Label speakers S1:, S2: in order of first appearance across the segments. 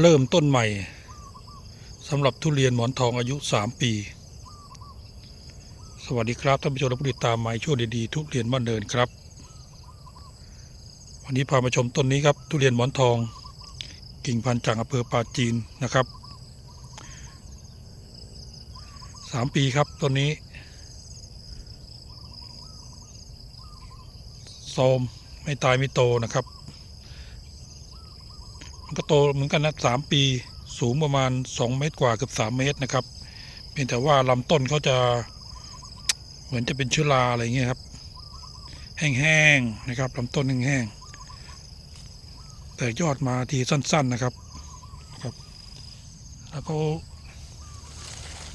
S1: เริ่มต้นใหม่สำหรับทุเรียนหมอนทองอายุ 3 ปี สวัสดีครับท่านผู้ชมและผู้ติดตามไม้ช่วดีๆทุเรียนบ้านเนินครับ วันนี้พามาชมต้นนี้ครับ ทุเรียนหมอนทอง กิ่งพันธุ์จากอำเภอปาจีนนะครับสามปีครับต้นนี้โทรมไม่ตายไม่โตนะครับ ก็โตเหมือนกันนะสามปีสูงประมาณสองเมตรกว่าเกือบสามเมตรนะครับเพียงแต่ว่าลำต้นเขาจะเหมือนจะเป็นเชื้อราอะไรเงี้ยครับ แห้งๆนะครับลำต้นแห้งๆแต่ยอดมาทีสั้น ๆนะครับครับ แล้วก็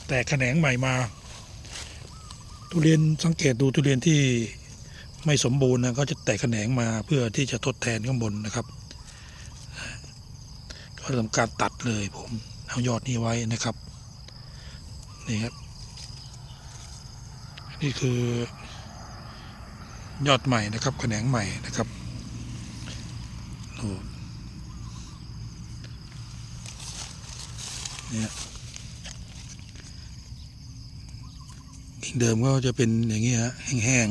S1: แตกแขนงใหม่มา ทุเรียนสังเกตดูทุเรียนที่ไม่สมบูรณ์นะก็จะแตกแขนงมาเพื่อที่จะทดแทนข้างบนนะครับ ก็ทำการตัดเลยผมเอายอดนี้ไว้นะครับนี่ครับ นี่คือยอดใหม่นะครับแขนงใหม่นะครับโอ้เนี่ยกิ่งเดิมก็จะเป็นอย่างนี้ฮะแห้ง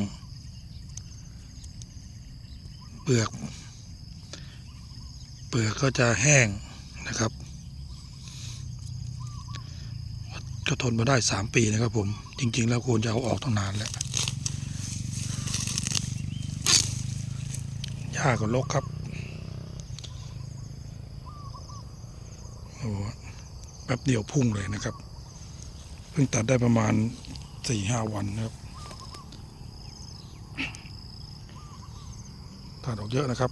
S1: ๆเปลือก เปลือกก็จะแห้ง นะครับก็ทนมาได้สามปีนะครับ ผม จริง ๆ แล้วควรจะเอาออกตั้งนานแล้วหญ้าก็รกครับโอ้แป๊บเดียวพุ่งเลยนะครับ เพิ่งตัดได้ประมาณสี่ห้าวันนะครับตัดออกเยอะนะครับ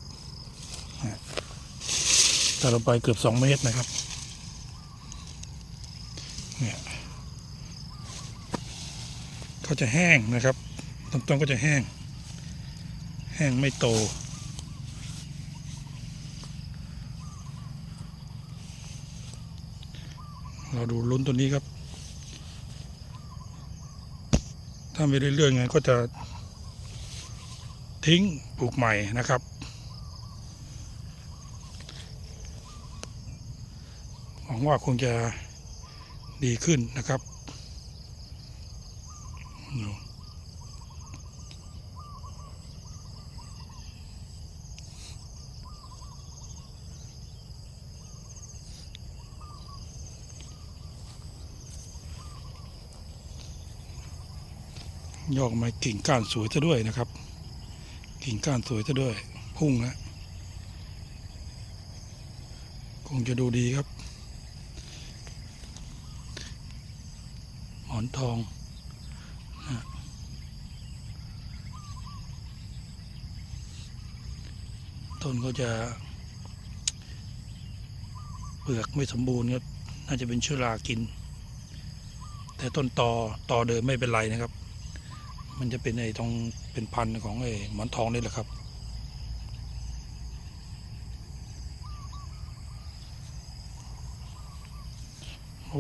S1: ตัดลงไปเกือบสองเมตรนะครับเนี่ยเขาจะแห้งนะครับลำต้นก็จะแห้ง แห้งไม่โตเราดูลุ้นตัวนี้ครับ ถ้าไม่ได้เรื่องไงก็จะทิ้งปลูกใหม่นะครับ หวั งว่าคงจะดีขึ้นนะครับยอกมากิ่งก้านสวยซะด้วยนะครับ กิ่งก้านสวยซะด้วย พุ่งนะคงจะดูดีครับ หม อนทองนะต้นก็จะ เปลือกไม่สมบูรณ์ครับ น่าจะเป็นเชื้อรากิน แต่ต้นตอตอเดิมไม่เป็นไรนะครับ มันจะเป็นไอ้ตรงเป็นพันธุ์ของไอ้หมอนทองนี่แหละครับ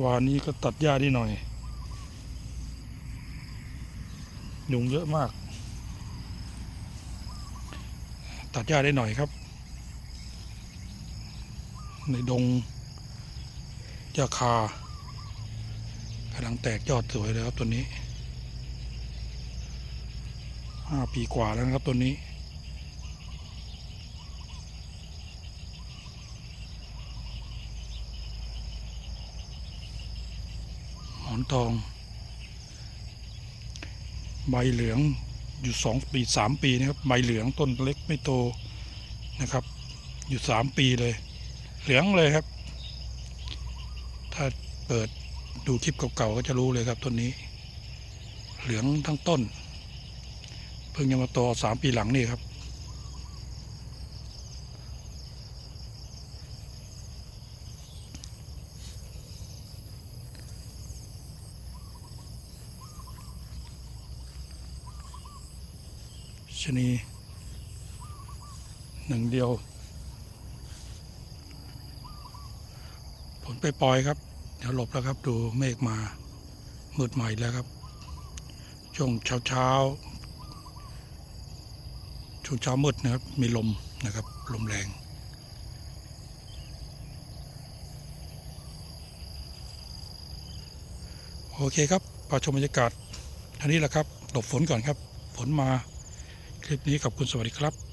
S1: วานนี้ก็ตัดหญ้านิดหน่อย ยุงเยอะมาก ตัดหญ้าได้หน่อยครับ ในดงหญ้าคากำลังแตกยอดสวยเลยครับตัวนี้ห้าปีกว่าแล้วนะครับตัวนี้หมอนทอง ใบเหลืองอยู่สองปีสามปีนะครับใบเหลืองต้นเล็กไม่โตนะครับ อยู่สามปีเลย เหลืองเลยครับ ถ้าเปิดดูคลิปเก่าๆก็จะรู้เลยครับต้นนี้ เหลืองทั้งต้น เพิ่งจะมาโตสามปีหลังนี่ครับ ชนี หนึ่งเดียว ผลไปปล่อยครับ เดี๋ยวหลบแล้วครับ ดูเมฆมา มืดใหม่แล้วครับ ช่วงเช้าเช้าช่วงเช้ามืดนะครับ มีลมนะครับ ลมแรงโอเคครับปาชมบรรยากาศท่านี้แหละครับ หลบฝนก่อนครับ ฝนมา คลิปนี้ขอบคุณสวัสดีครับ